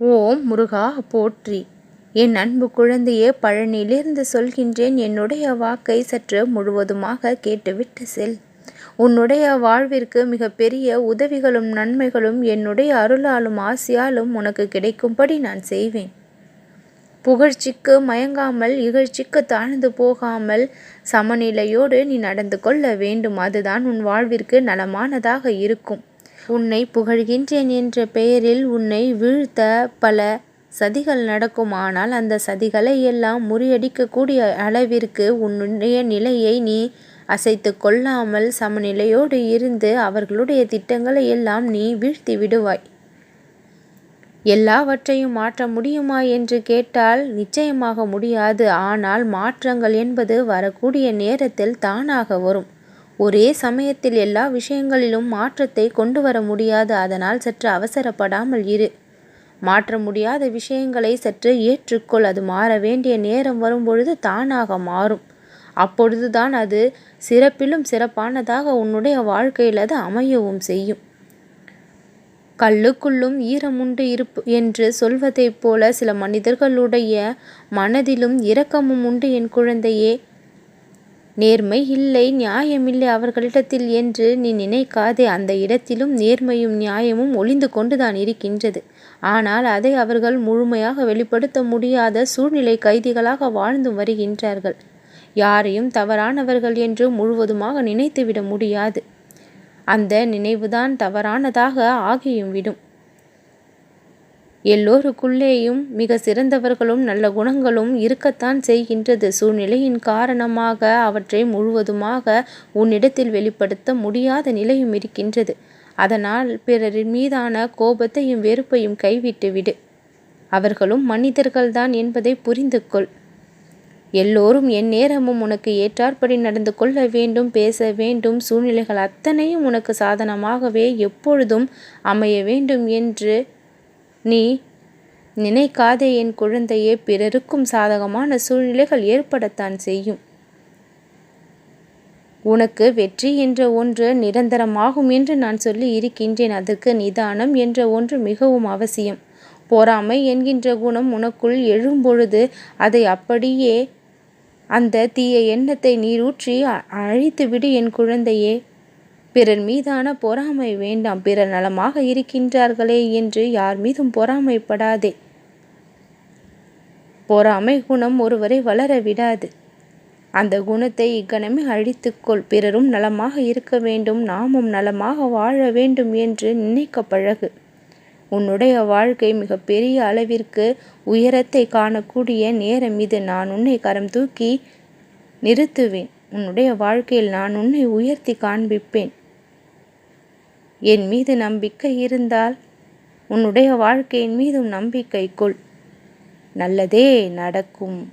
ஓம் முருகா போற்றி. என் அன்பு குழந்தையே பழனியிலிருந்து சொல்கின்றேன் என்னுடைய வாக்கை சற்று முழுவதுமாக கேட்டுவிட்டு செல். உன்னுடைய வாழ்விற்கு மிக பெரிய உதவிகளும் நன்மைகளும் என்னுடைய அருளாலும் ஆசியாலும் உனக்கு கிடைக்கும்படி நான் செய்வேன். புகழ்ச்சிக்கு மயங்காமல் இகழ்ச்சிக்கு தாழ்ந்து போகாமல் சமநிலையோடு நீ நடந்து கொள்ள வேண்டும். அதுதான் உன் வாழ்விற்கு நலமானதாக இருக்கும். உன்னை புகழ்கின்றேன் என்ற பெயரில் உன்னை வீழ்த்த பல சதிகள் நடக்கும் ஆனால் அந்த சதிகளை எல்லாம் முறியடிக்கக்கூடிய அளவிற்கு உன்னுடைய நிலையை நீ அசைத்து கொள்ளாமல் சமநிலையோடு இருந்து அவர்களுடைய திட்டங்களை எல்லாம் நீ வீழ்த்தி விடுவாய். எல்லாவற்றையும் மாற்ற முடியுமா என்று கேட்டால் நிச்சயமாக முடியாது. ஆனால் மாற்றங்கள் என்பது வரக்கூடிய நேரத்தில் தானாக வரும். ஒரே சமயத்தில் எல்லா விஷயங்களிலும் மாற்றத்தை கொண்டு வர முடியாது. அதனால் சற்று அவசரப்படாமல் இரு. மாற்ற முடியாத விஷயங்களை சற்று ஏற்றுக்கொள். அது மாற வேண்டிய நேரம் வரும்பொழுது தானாக மாறும். அப்பொழுதுதான் அது சிறப்பிலும் சிறப்பானதாக உன்னுடைய வாழ்க்கையில் அது அமையவும் செய்யும். கல்லுக்குள்ளும் ஈரமுண்டு இருப்பு என்று சொல்வதைப் போல சில மனிதர்களுடைய மனதிலும் இரக்கமும் உண்டு. என் குழந்தையே நேர்மை இல்லை நியாயமில்லை அவர்களிடத்தில் என்று நீ நினைக்காதே. அந்த இடத்திலும் நேர்மையும் நியாயமும் ஒளிந்து கொண்டுதான் இருக்கின்றது. ஆனால் அதை அவர்கள் முழுமையாக வெளிப்படுத்த முடியாத சூழ்நிலை கைதிகளாக வாழ்ந்து வருகின்றார்கள். யாரையும் தவறானவர்கள் என்று முழுவதுமாக நினைத்துவிட முடியாது. அந்த நினைவுதான் தவறானதாக ஆகியும் விடும். எல்லோருக்குள்ளேயும் மிக சிறந்தவர்களும் நல்ல குணங்களும் இருக்கத்தான் செய்கின்றது. சூழ்நிலையின் காரணமாக அவற்றை முழுவதுமாக உன்னிடத்தில் வெளிப்படுத்த முடியாத நிலையும் இருக்கின்றது. அதனால் பிறரின் மீதான கோபத்தையும் வெறுப்பையும் கைவிட்டு விடு. அவர்களும் மனிதர்கள்தான் என்பதை புரிந்து கொள் எல்லோரும் என் நேரமும் உனக்கு ஏற்றாற்படி நடந்து கொள்ள வேண்டும் பேச வேண்டும். சூழ்நிலைகள் அத்தனையும் உனக்கு சாதனமாகவே எப்பொழுதும் அமைய வேண்டும் என்று நீ நினைக்காதே என் குழந்தையே பிறருக்கும் சாதகமான சூழ்நிலைகள் ஏற்படத்தான் செய்யும். உனக்கு வெற்றி என்ற ஒன்று நிரந்தரமாகும் என்று நான் சொல்லி இருக்கின்றேன். அதற்கு நிதானம் என்ற ஒன்று மிகவும் அவசியம். பொறாமை என்கின்ற குணம் உனக்குள் எழும்பொழுது அதை அப்படியே அந்த தீய எண்ணத்தை நீரூற்றி அழித்துவிடு என் குழந்தையே. பிறர் மீதான பொறாமை வேண்டாம் பிறர் நலமாக இருக்கின்றார்களே என்று யார் மீதும் பொறாமைப்படாதே. பொறாமை குணம் ஒருவரை வளர விடாது. அந்த குணத்தை இக்கணமே அழித்துக்கொள் பிறரும் நலமாக இருக்க வேண்டும் நாமும் நலமாக வாழ வேண்டும் என்று நினைக்க பழகு. உன்னுடைய வாழ்க்கை மிக பெரிய அளவிற்கு உயரத்தை காணக்கூடிய நேரம் இது. நான் உன்னை கரம் தூக்கி நிறுத்துவேன். உன்னுடைய வாழ்க்கையில் நான் உன்னை உயர்த்தி காண்பிப்பேன். என் மீது நம்பிக்கை இருந்தால் உன்னுடைய வாழ்க்கையின் மீதும் நம்பிக்கை கொள். நல்லதே நடக்கும்.